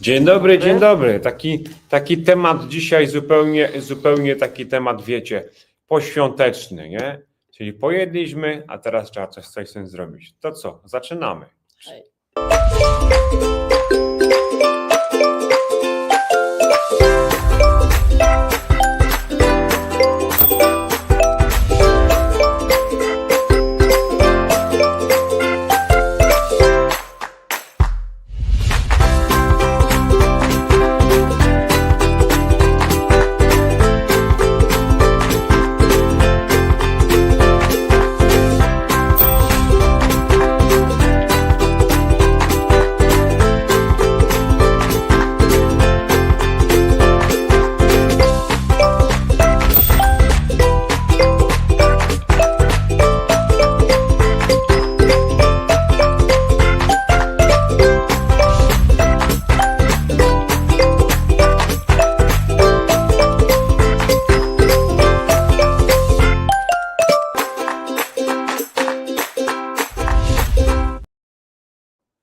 Dzień dobry, dzień dobry. Taki, taki temat dzisiaj zupełnie, zupełnie taki temat, wiecie, poświąteczny, nie? Czyli pojedliśmy, a teraz trzeba coś, coś z tym zrobić. To co? Zaczynamy. Hej.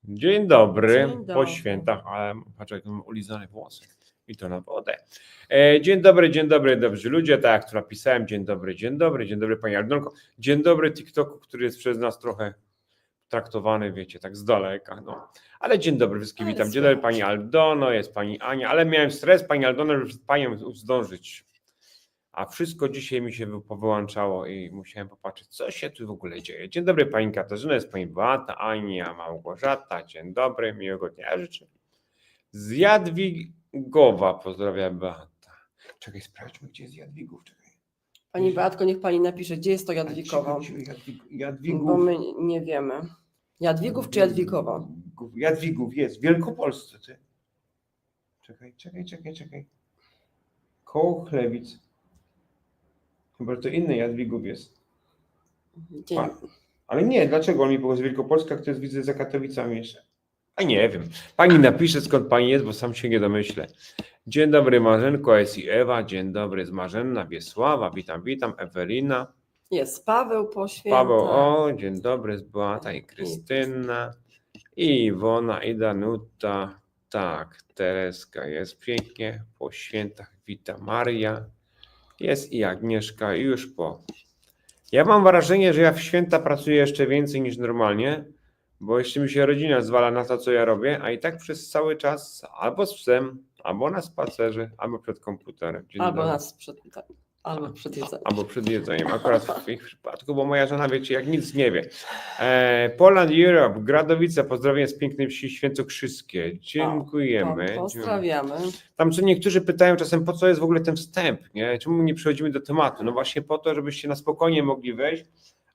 Dzień dobry, Dzień po dobry. świętach, ale patrz jak mam ulizane włosy i to na wodę. E, dzień dobry, dzień dobry, dobrzy ludzie, tak jak tu napisałem, dzień dobry, dzień dobry, dzień dobry Pani Aldonko, dzień dobry TikToku, który jest przez nas trochę traktowany, wiecie, tak z daleka, no. Ale dzień dobry, wszystkich Ale witam, dzień dobry. Pani Aldono, jest Pani Ania, ale miałem stres Pani Aldono, żeby przed Panią zdążyć. A wszystko dzisiaj mi się wy- powyłączało i musiałem popatrzeć, co się tu w ogóle dzieje. Dzień dobry Pani Katarzyna, jest Pani Beata, Ania, Małgorzata, dzień dobry, miłego dnia życzę. Z Jadwigowa pozdrawia Beata. Czekaj, sprawdźmy, gdzie jest Jadwigów. Czekaj. Pani Beatko, niech pani napisze, gdzie jest to Jadwikowa, Jadwig, bo Jadwigów. my nie wiemy. Jadwigów czy Jadwikowa? Jadwigów jest, w Wielkopolsce. Ty. Czekaj, czekaj, czekaj, czekaj. Koło Chlewic. Chyba że to inny Jadwigów jest. Dzień. A, Ale nie, dlaczego on mi pokazuje Wielkopolska, to jest widzę za Katowicami jeszcze. A nie wiem. Pani napisze skąd pani jest, bo sam się nie domyślę. Dzień dobry Marzenko, jest i Ewa. Dzień dobry z Marzenna, Wiesława. Witam, witam. Ewelina. Jest Paweł po świętach. Paweł, o, dzień dobry z Beata i Krystyna. I Iwona, i Danuta. Tak, Tereska jest pięknie. Po świętach wita Maria. Jest i Agnieszka i już po. Ja mam wrażenie, że ja w święta pracuję jeszcze więcej niż normalnie, bo jeszcze mi się rodzina zwala na to, co ja robię, a i tak przez cały czas albo z psem, albo na spacerze, albo przed komputerem. Dzień Albo dobry. nas przed, tak, albo przed jedzeniem. Albo przed jedzeniem, akurat w ich przypadku, bo moja żona, wiecie, jak nic nie wie. E, Poland Europe, Gradowice, pozdrowienia z pięknej wsi Świętokrzyskie. Dziękujemy. Po- Pozdrawiamy. Tam co niektórzy pytają czasem, po co jest w ogóle ten wstęp, nie? Czemu nie przechodzimy do tematu? No właśnie po to, żebyście na spokojnie mogli wejść,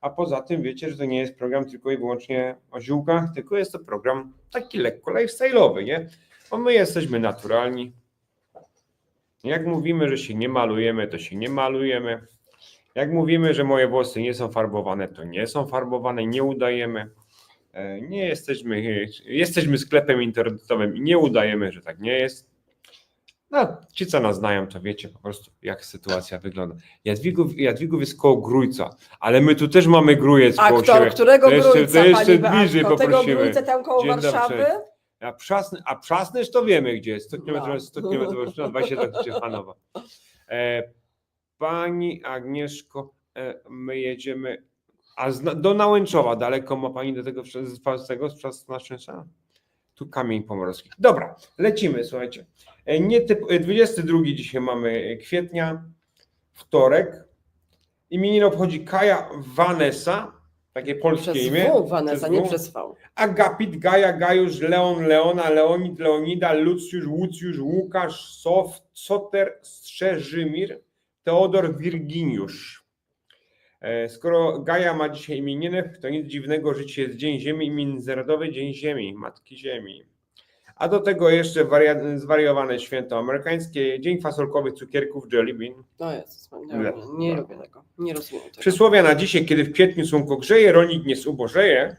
a poza tym wiecie, że to nie jest program tylko i wyłącznie o ziółkach, tylko jest to program taki lekko lifestyle'owy, nie? Bo my jesteśmy naturalni. Jak mówimy, że się nie malujemy, to się nie malujemy. Jak mówimy, że moje włosy nie są farbowane, to nie są farbowane, nie udajemy. E, Nie jesteśmy, jesteśmy sklepem internetowym i nie udajemy, że tak nie jest. No, ci, co nas znają, to wiecie po prostu, jak sytuacja wygląda. Jadwigów, Jadwigów jest koło Grójca, ale my tu też mamy Grójec A koło kto, siebie. którego To jeszcze- Grójca, to jeszcze bliżej? Tego poprosimy. Grójca tam koło Dzień dobry. A, Przasny, a Przasnysz to wiemy, gdzie jest. 100 km, No. 100 km, 20 do Ciechanowa. E, pani Agnieszko, e, my jedziemy a z, do Nałęczowa. Daleko ma pani do tego z z tego z Przasnysza? Tu kamień pomorski. Dobra, lecimy, słuchajcie. E, Nie typ, e, 22 dzisiaj mamy kwietnia, wtorek. Imieniny obchodzi Kaja Vanessa, takie polskie Przez imię. W, Vanessa, nie przez V. Agapit, Gaja, Gajusz, Leon, Leona, Leonid, Leonida, Lucjusz, Łucjusz, Łukasz, Sof, Soter, Strzeżymir, Teodor, Wirginiusz. E, Skoro Gaja ma dzisiaj imieniny, to nic dziwnego, że dzisiaj jest Dzień Ziemi i Międzynarodowy Dzień Ziemi, Matki Ziemi. A do tego jeszcze waria- zwariowane święto amerykańskie, Dzień Fasolkowych Cukierków, Jelly Bean. No jest, nie, Nie. nie lubię tego. Nie rozumiem tego. Przysłowia na dzisiaj, kiedy w kwietniu słonko grzeje, rolnik nie zubożeje,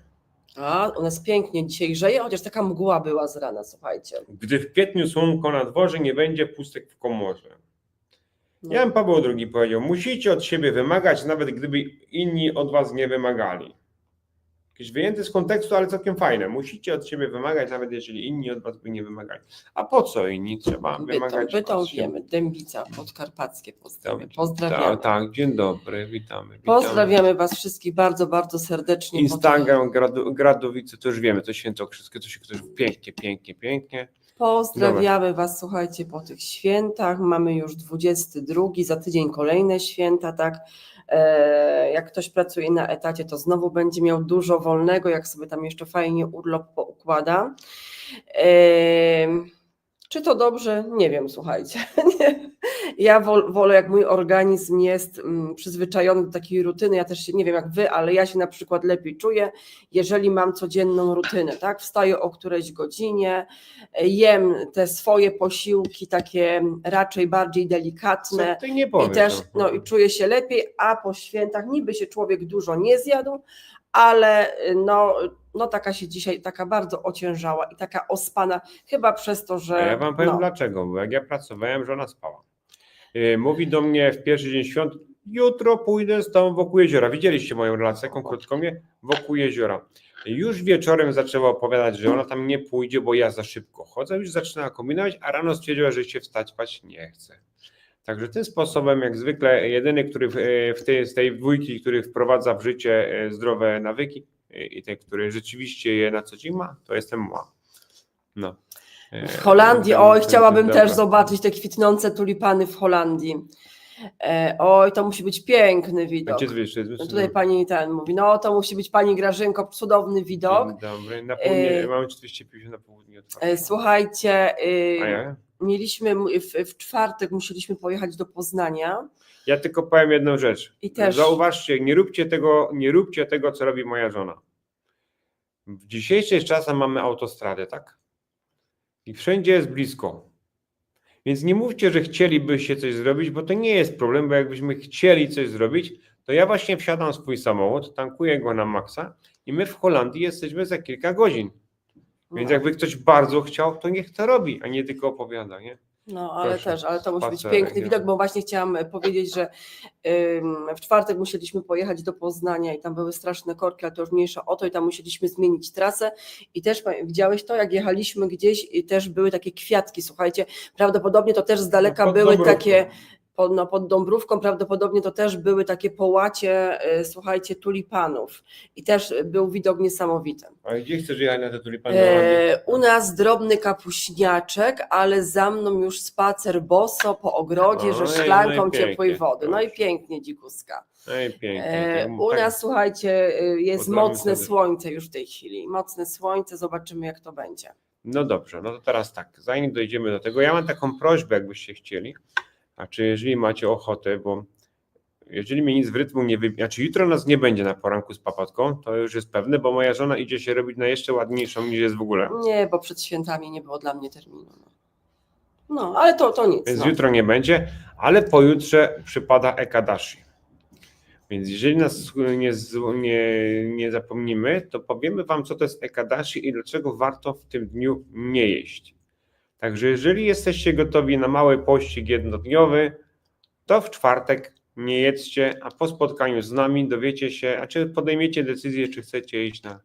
A, u nas pięknie dzisiaj grzeje, chociaż taka mgła była z rana, słuchajcie. Gdy w kwietniu słonko na dworze, nie będzie pustek w komorze. No. Jan Paweł II powiedział, musicie od siebie wymagać, nawet gdyby inni od was nie wymagali. Jakieś wyjęte z kontekstu, ale całkiem fajne. Musicie od siebie wymagać, nawet jeżeli inni od was by nie wymagali. A po co inni? Trzeba Bytą, wymagać. siebie. wiemy, Dębica Podkarpackie pozdrawiam. Dobrze. Pozdrawiamy. Tak, tak, dzień dobry, witamy. witamy. Pozdrawiamy Was wszystkich bardzo, bardzo serdecznie. Instagram, Gradu, Gradowice, to już wiemy, to świętokrzyskie, to się ktoś pięknie, pięknie, pięknie. Pozdrawiamy Was, słuchajcie, po tych świętach. Mamy już 22, za tydzień kolejne święta, tak? E, Jak ktoś pracuje na etacie, to znowu będzie miał dużo wolnego, jak sobie tam jeszcze fajnie urlop poukłada. E, Czy to dobrze? Nie wiem, słuchajcie. Nie. Ja wol, wolę, jak mój organizm jest mm, przyzwyczajony do takiej rutyny. Ja też się nie wiem jak wy, ale ja się na przykład lepiej czuję, jeżeli mam codzienną rutynę, tak? Wstaję o którejś godzinie, jem te swoje posiłki, takie raczej bardziej delikatne. Co ty nie I powiesz? też no, i czuję się lepiej, a po świętach niby się człowiek dużo nie zjadł, ale y, no, no taka się dzisiaj, taka bardzo ociężała i taka ospana, chyba przez to, że. A ja wam powiem no, dlaczego, bo jak ja pracowałem, żona spała. Yy, Mówi do mnie w pierwszy dzień świąt, jutro pójdę z tobą wokół jeziora. Widzieliście moją relację, taką krótką mnie? Wokół jeziora. Już wieczorem zaczęła opowiadać, że ona tam nie pójdzie, bo ja za szybko chodzę. Już zaczynała kombinować, a rano stwierdziła, że się wstać spać nie chce. Także tym sposobem, jak zwykle, jedyny, który w, w tej, z tej dwójki, który wprowadza w życie e, zdrowe nawyki i ten, który rzeczywiście je na co dzień ma, to jestem ma. No. E, W Holandii, ten- oj, ten- chciałabym dobra. też zobaczyć te kwitnące tulipany w Holandii. E, oj, to musi być piękny widok. Gdzie wiesz, No tutaj pani ten mówi, no to musi być pani Grażynko, cudowny widok. Dzień dobry. Na południe, E, mamy 250 na południe E. Słuchajcie, ja? mieliśmy w, w czwartek musieliśmy pojechać do Poznania ja tylko powiem jedną rzecz. i też Zauważcie, nie róbcie tego, nie róbcie tego, co robi moja żona. W dzisiejszych czasach mamy autostradę, tak? I wszędzie jest blisko. Więc nie mówcie, że chcielibyście coś zrobić, bo to nie jest problem, bo jakbyśmy chcieli coś zrobić, to ja właśnie wsiadam w swój samochód, tankuję go na maksa i my w Holandii jesteśmy za kilka godzin. Więc no, jakby ktoś bardzo chciał, to niech to robi, a nie tylko opowiada, nie? No ale proszę, też, ale to musi być piękny widok, bo właśnie chciałam e, powiedzieć, że w czwartek musieliśmy pojechać do Poznania i tam były straszne korki, ale to już mniejsza o to i tam musieliśmy zmienić trasę. I też widziałeś to, jak jechaliśmy gdzieś i też były takie kwiatki, słuchajcie, prawdopodobnie to też z daleka No, były takie pod, no, pod Dąbrówką prawdopodobnie to też były takie połacie, e, słuchajcie, tulipanów i też był widok niesamowity. A gdzie chcesz jechać na te tulipany? E, u nas drobny kapuśniaczek, ale za mną już spacer boso po ogrodzie, że no szklanką ciepłej wody. No i pięknie, dzikuska. Ej, pięknie. E, u tak- nas, słuchajcie, e, jest Pozdrawiam mocne słońce już w tej chwili. Mocne słońce, zobaczymy jak to będzie. No dobrze, no to teraz tak, zanim dojdziemy do tego, ja mam taką prośbę, jakbyście chcieli, a czy jeżeli macie ochotę, bo jeżeli mnie nic w rytmu nie wybije, znaczy jutro nas nie będzie na poranku z papatką, to już jest pewne, bo moja żona idzie się robić na jeszcze ładniejszą niż jest w ogóle. Nie, bo przed świętami nie było dla mnie terminu. No, no ale to, to nic. Więc no. jutro nie będzie, ale pojutrze przypada Ekadashi. Więc jeżeli nas nie, nie, nie zapomnimy, to powiemy Wam, co to jest Ekadashi i dlaczego warto w tym dniu nie jeść. Także jeżeli jesteście gotowi na mały pościg jednodniowy, to w czwartek nie jedzcie, a po spotkaniu z nami dowiecie się, a czy podejmiecie decyzję, czy chcecie iść na,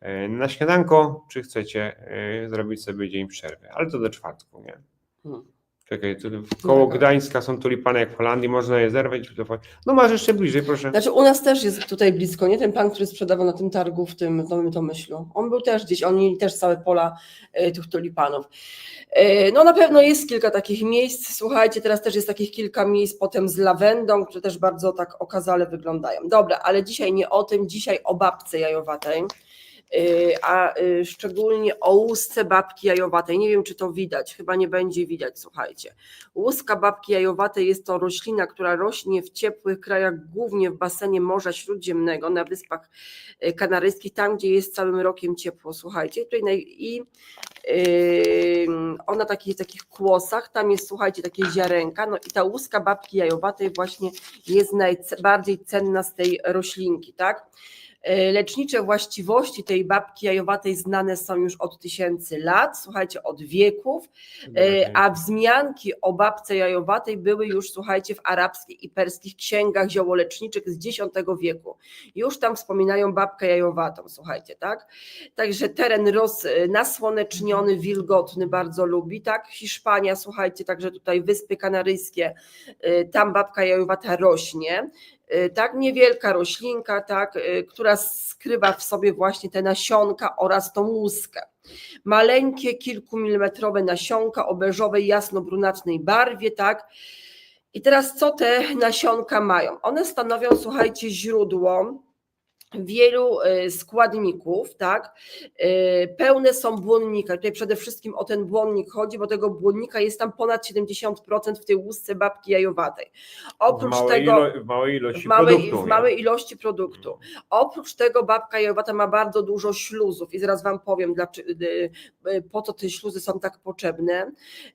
e, na śniadanko, czy chcecie e, zrobić sobie dzień przerwy. Ale to do czwartku, nie? Hmm. Czekaj, tu koło. Gdańska są tulipany jak w Holandii, można je zerwać. No masz jeszcze bliżej, proszę. Znaczy u nas też jest tutaj blisko, nie? Ten pan, który sprzedawał na tym targu w tym Nowym Tomyślu. On był też gdzieś, oni mieli też całe pola e, tych tulipanów. E, no na pewno jest kilka takich miejsc, słuchajcie, teraz też jest takich kilka miejsc potem z lawendą, które też bardzo tak okazale wyglądają. Dobra, ale dzisiaj nie o tym, dzisiaj o babce jajowatej. E, A e, szczególnie o łusce babki jajowatej. Nie wiem, czy to widać, chyba nie będzie widać, słuchajcie. Łuska babki jajowatej jest to roślina, która rośnie w ciepłych krajach, głównie w basenie Morza Śródziemnego, na Wyspach e, Kanaryjskich, tam gdzie jest całym rokiem ciepło, słuchajcie. Tutaj I ona takich, takich kłosach, tam jest, słuchajcie, takie ziarenka, no i ta łuska babki jajowatej właśnie jest najbardziej cenna z tej roślinki, tak? E, Lecznicze właściwości tej babki jajowatej znane są już od tysięcy lat, słuchajcie, od wieków, e, a wzmianki o babce jajowatej były już, słuchajcie, w arabskich i perskich księgach ziołoleczniczych z X wieku. Już tam wspominają babkę jajowatą, słuchajcie, tak? Także teren roz, nasłoneczniony, wilgotny bardzo lubi, tak? Hiszpania, słuchajcie, także tutaj Wyspy Kanaryjskie, tam babka jajowata rośnie, tak? Niewielka roślinka, tak? y, Która skrywa w sobie właśnie te nasionka oraz tą łuskę. Maleńkie, kilkumilimetrowe nasionka o beżowej, jasno-brunatnej barwie, tak? I teraz co te nasionka mają? One stanowią, słuchajcie, źródło wielu y, składników, tak? Y, Pełne są błonnika. Tutaj przede wszystkim o ten błonnik chodzi, bo tego błonnika jest tam ponad 70% w tej łusce babki jajowatej. Oprócz w małej, tego ilo- w małej ilości w małej, produktu. w małej ilości produktu. Oprócz tego babka jajowata ma bardzo dużo śluzów i zaraz Wam powiem, dlaczego, po co te śluzy są tak potrzebne.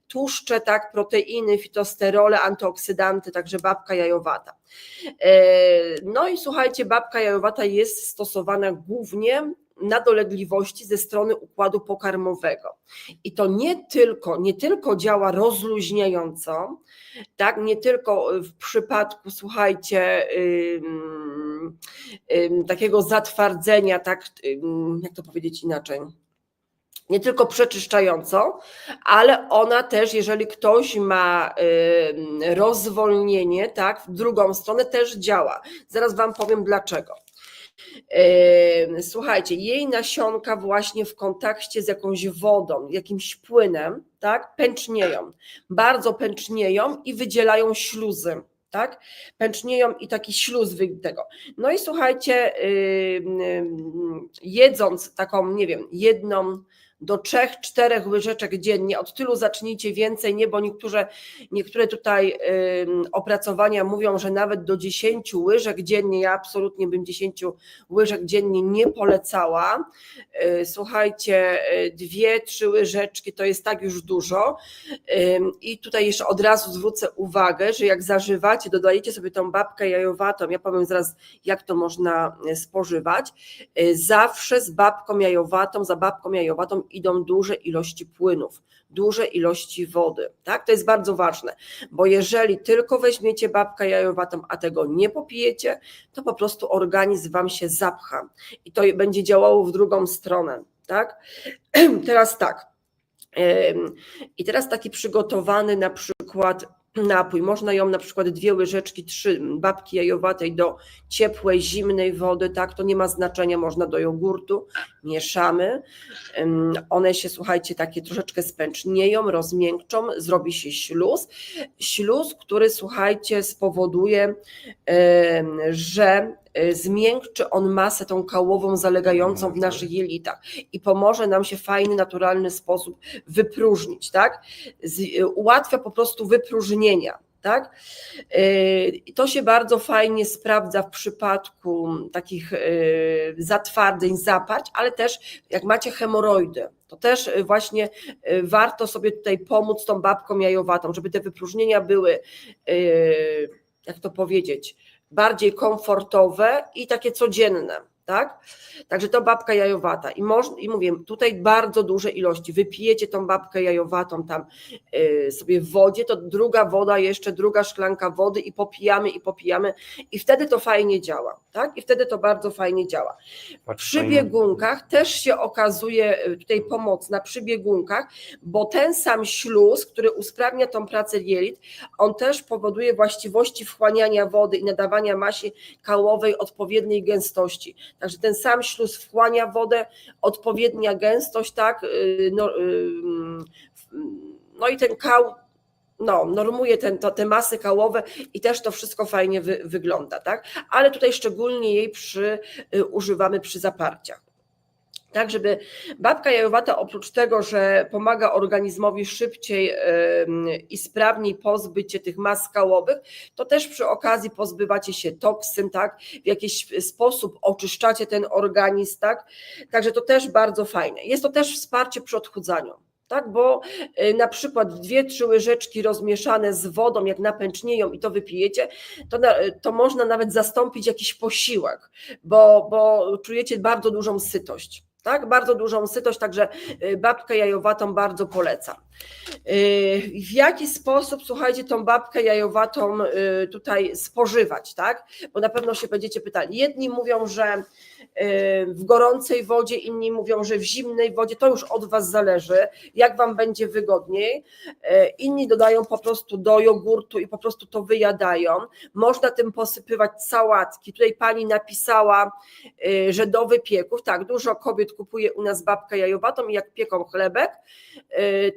Tłuszcze, tak, proteiny, fitosterole, antyoksydanty, także babka jajowata. E, No i słuchajcie, babka jajowata jest stosowana głównie na dolegliwości ze strony układu pokarmowego. I to nie tylko, nie tylko działa rozluźniająco, tak, nie tylko w przypadku, słuchajcie, ym, ym, takiego zatwardzenia, tak, ym, jak to powiedzieć inaczej, nie tylko przeczyszczająco, ale ona też, jeżeli ktoś ma ym, rozwolnienie, tak, w drugą stronę też działa. Zaraz Wam powiem dlaczego. Ym, Słuchajcie, jej nasionka właśnie w kontakcie z jakąś wodą, jakimś płynem, tak, pęcznieją, bardzo pęcznieją i wydzielają śluzy. Tak? Pęcznieją i taki śluz tego. No i słuchajcie, ym, ym, jedząc taką, nie wiem, jedną do trzech, czterech łyżeczek dziennie, od tylu zacznijcie więcej, nie, bo niektóre, niektóre tutaj opracowania mówią, że nawet do 10 łyżek dziennie, ja absolutnie bym 10 łyżek dziennie nie polecała. Y, Słuchajcie, y, dwie, trzy łyżeczki to jest tak już dużo. I tutaj jeszcze od razu zwrócę uwagę, że jak zażywacie, dodajecie sobie tą babkę jajowatą, ja powiem zaraz, jak to można y, spożywać, zawsze z babką jajowatą, za babką jajowatą idą duże ilości płynów, duże ilości wody. Tak? To jest bardzo ważne, bo jeżeli tylko weźmiecie babkę jajowatą, a tego nie popijecie, to po prostu organizm wam się zapcha i to będzie działało w drugą stronę. Tak? Teraz tak. I teraz taki przygotowany na przykład napój. Można ją na przykład dwie łyżeczki, trzy babki jajowatej do ciepłej, zimnej wody, tak, to nie ma znaczenia, można do jogurtu, mieszamy. One się, słuchajcie, takie troszeczkę spęcznieją, rozmiękczą, zrobi się śluz. Śluz, który, słuchajcie, spowoduje, że zmiękczy on masę tą kałową zalegającą w naszych jelitach i pomoże nam się w fajny, naturalny sposób wypróżnić, tak? Y, ułatwia po prostu wypróżnienia. Tak? Y, To się bardzo fajnie sprawdza w przypadku takich y, zatwardzeń, zaparć, ale też jak macie hemoroidy, to też y, właśnie y, warto sobie tutaj pomóc tą babką jajowatą, żeby te wypróżnienia były, y, jak to powiedzieć, bardziej komfortowe i takie codzienne. Tak? Także to babka jajowata. I, moż, I mówię, tutaj bardzo duże ilości. Wypijecie tą babkę jajowatą tam y, sobie w wodzie, to druga woda, jeszcze druga szklanka wody i popijamy, i popijamy. I wtedy to fajnie działa. Tak? I wtedy to bardzo fajnie działa. Przy biegunkach też się okazuje y, tutaj pomocna, przy biegunkach, bo ten sam śluz, który usprawnia tą pracę jelit, on też powoduje właściwości wchłaniania wody i nadawania masie kałowej odpowiedniej gęstości. Także ten sam śluz wchłania wodę, odpowiednia gęstość, tak, y, no, y, no i ten kał no, normuje ten, to, te masy kałowe i też to wszystko fajnie wy, wygląda, tak? Ale tutaj szczególnie jej przy, y, używamy przy zaparciach. Tak, żeby babka jajowata oprócz tego, że pomaga organizmowi szybciej i sprawniej pozbyć się tych mas kałowych, to też przy okazji pozbywacie się toksyn, tak? W jakiś sposób oczyszczacie ten organizm, tak? Także to też bardzo fajne. Jest to też wsparcie przy odchudzaniu. tak? Bo y, na przykład dwie, trzy łyżeczki rozmieszane z wodą, jak napęcznieją i to wypijecie, to, na, to można nawet zastąpić jakiś posiłek, bo, bo czujecie bardzo dużą sytość. Tak, bardzo dużą sytość, także y, babkę jajowatą bardzo polecam. Y, W jaki sposób, słuchajcie, tą babkę jajowatą y, tutaj spożywać, tak? Bo na pewno się będziecie pytali. Jedni mówią, że y, w gorącej wodzie, inni mówią, że w zimnej wodzie. To już od Was zależy, jak Wam będzie wygodniej. Inni dodają po prostu do jogurtu i po prostu to wyjadają. Można tym posypywać sałatki. Tutaj pani napisała, że do wypieków. Tak, dużo kobiet kupuje u nas babkę jajowatą i jak pieką chlebek,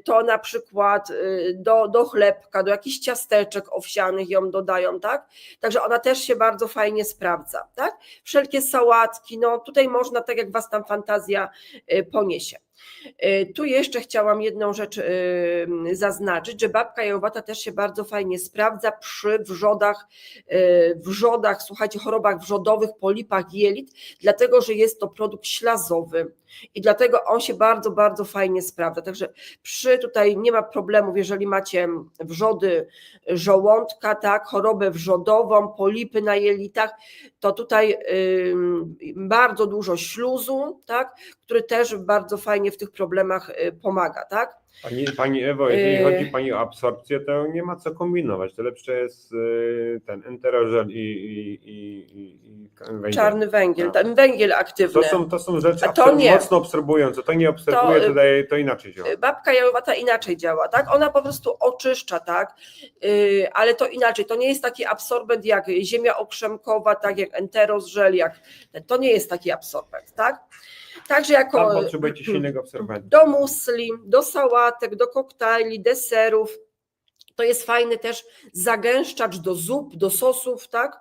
to na przykład y, do, do chlebka, do jakichś ciasteczek owsianych ją dodają, tak? Także ona też się bardzo fajnie sprawdza, tak? Wszelkie sałatki, no tutaj można, tak jak was tam fantazja y, poniesie. Y, Tu jeszcze chciałam jedną rzecz zaznaczyć, że babka jajowata też się bardzo fajnie sprawdza przy wrzodach, wrzodach, słuchajcie, chorobach wrzodowych, polipach jelit, dlatego że jest to produkt ślazowy i dlatego on się bardzo, bardzo fajnie sprawdza. Także przy tutaj nie ma problemów, jeżeli macie wrzody żołądka, tak, chorobę wrzodową, polipy na jelitach, to tutaj ym, bardzo dużo śluzu, tak, który też bardzo fajnie w tych problemach y, pomaga, tak. Pani, pani Ewo, jeżeli Yy. chodzi Pani o absorpcję, to nie ma co kombinować. To lepsze jest y, ten enterożel i, i, i, i, węgiel. Czarny węgiel, ten węgiel aktywny. To są, to są rzeczy A to absor- nie. mocno absorbujące. To nie absorbuje, To, to, y, daje, to inaczej działa. Babka jajowata inaczej działa, tak? Ona po prostu oczyszcza, tak? Yy, ale to inaczej. To nie jest taki absorbent jak ziemia okrzemkowa, tak jak enteros, żel, jak to nie jest taki absorbent, tak? Także jako Tam potrzebujecie silnego do musli, do sałatek, do koktajli, deserów. To jest fajny też zagęszczacz do zup, do sosów, tak?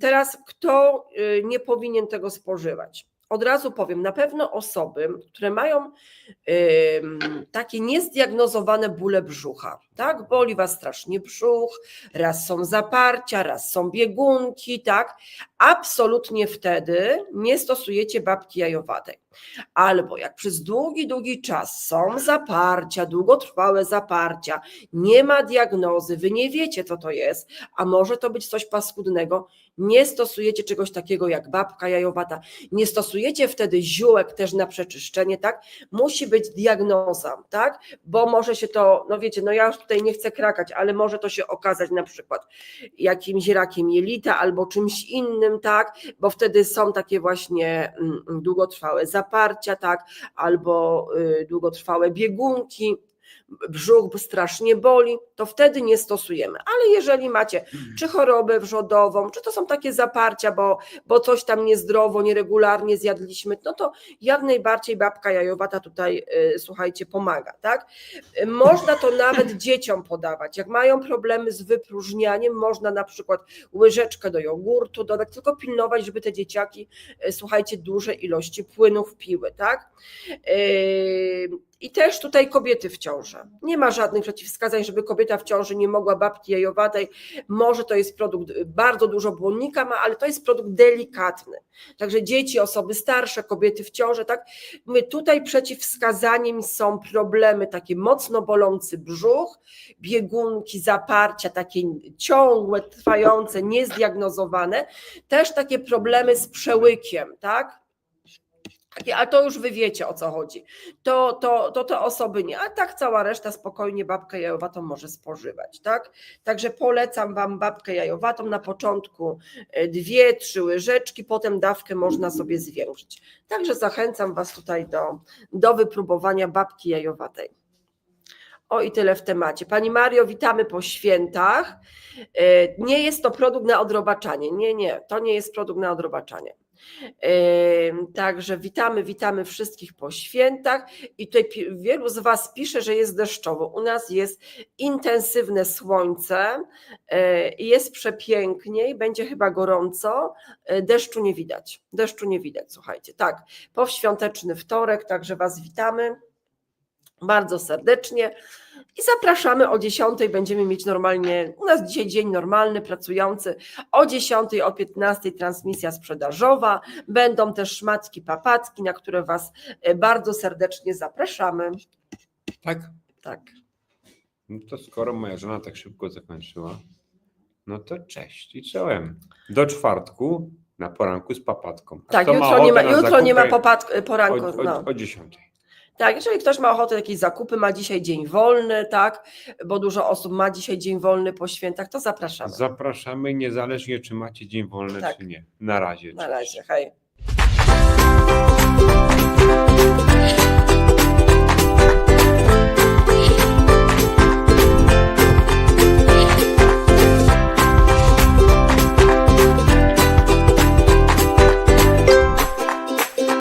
Teraz kto y, nie powinien tego spożywać? Od razu powiem, na pewno osoby, które mają takie niezdiagnozowane bóle brzucha, tak? Boli was strasznie brzuch, raz są zaparcia, raz są biegunki, tak? Absolutnie wtedy nie stosujecie babki jajowatej. Albo jak przez długi, długi czas są zaparcia, długotrwałe zaparcia, nie ma diagnozy, wy nie wiecie, co to jest, a może to być coś paskudnego, nie stosujecie czegoś takiego jak babka jajowata, nie stosujecie wtedy ziółek też na przeczyszczenie, tak? Musi być diagnoza, tak? Bo może się to, no wiecie, no ja tutaj nie chcę krakać, ale może to się okazać na przykład jakimś rakiem jelita albo czymś innym, tak? Bo wtedy są takie właśnie mm, długotrwałe zaparcia, tak? Albo y, długotrwałe biegunki, brzuch strasznie boli, to wtedy nie stosujemy. Ale jeżeli macie czy chorobę wrzodową, czy to są takie zaparcia, bo, bo coś tam niezdrowo, nieregularnie zjadliśmy, no to jak najbardziej babka jajowata tutaj, y, słuchajcie, pomaga, tak? Można to nawet dzieciom podawać. Jak mają problemy z wypróżnianiem, można na przykład łyżeczkę do jogurtu dodać, tylko pilnować, żeby te dzieciaki, y, słuchajcie, duże ilości płynów piły, tak? Yy, I też tutaj kobiety w ciąży. Nie ma żadnych przeciwwskazań, żeby kobieta w ciąży nie mogła babki jajowatej. Może to jest produkt, y, bardzo dużo błonnika ma, ale to jest produkt delikatny. Także dzieci, osoby starsze, kobiety w ciąży, tak? My tutaj przeciwwskazaniem są problemy takie mocno bolący brzuch, biegunki, zaparcia, takie ciągłe, trwające, niezdiagnozowane. Też takie problemy z przełykiem, tak? A to już wy wiecie o co chodzi. To, to, to te osoby nie, a tak cała reszta spokojnie babkę jajowatą może spożywać, tak? Także polecam wam babkę jajowatą na początku e, dwie, trzy łyżeczki, potem dawkę można sobie zwiększyć. Także zachęcam was tutaj do, do wypróbowania babki jajowatej. O i tyle w temacie. Pani Mario, witamy po świętach. E, Nie jest to produkt na odrobaczanie. Nie, nie, to nie jest produkt na odrobaczanie. Także witamy, witamy wszystkich po świętach i tutaj wielu z Was pisze, że jest deszczowo. U nas jest intensywne słońce, yy, jest przepięknie i będzie chyba gorąco. Yy, Deszczu nie widać, deszczu nie widać, słuchajcie. Tak, powświąteczny wtorek, także Was witamy bardzo serdecznie. I zapraszamy o 10 będziemy mieć normalnie, u nas dzisiaj dzień normalny, pracujący, o 10, o 15 transmisja sprzedażowa, będą też szmatki, papatki, na które Was e, bardzo serdecznie zapraszamy. Tak? Tak. No to skoro moja żona tak szybko zakończyła, no to cześć i czołem. Do czwartku na poranku z papatką. A Tak, jutro nie ma, jutro nie ma popad- poranku. o, o, no. o 10. Tak, jeżeli ktoś ma ochotę jakieś zakupy, ma dzisiaj dzień wolny, tak, bo dużo osób ma dzisiaj dzień wolny po świętach, to zapraszamy. Zapraszamy niezależnie czy macie dzień wolny Tak. czy nie. Na razie. Na cześć. razie, hej.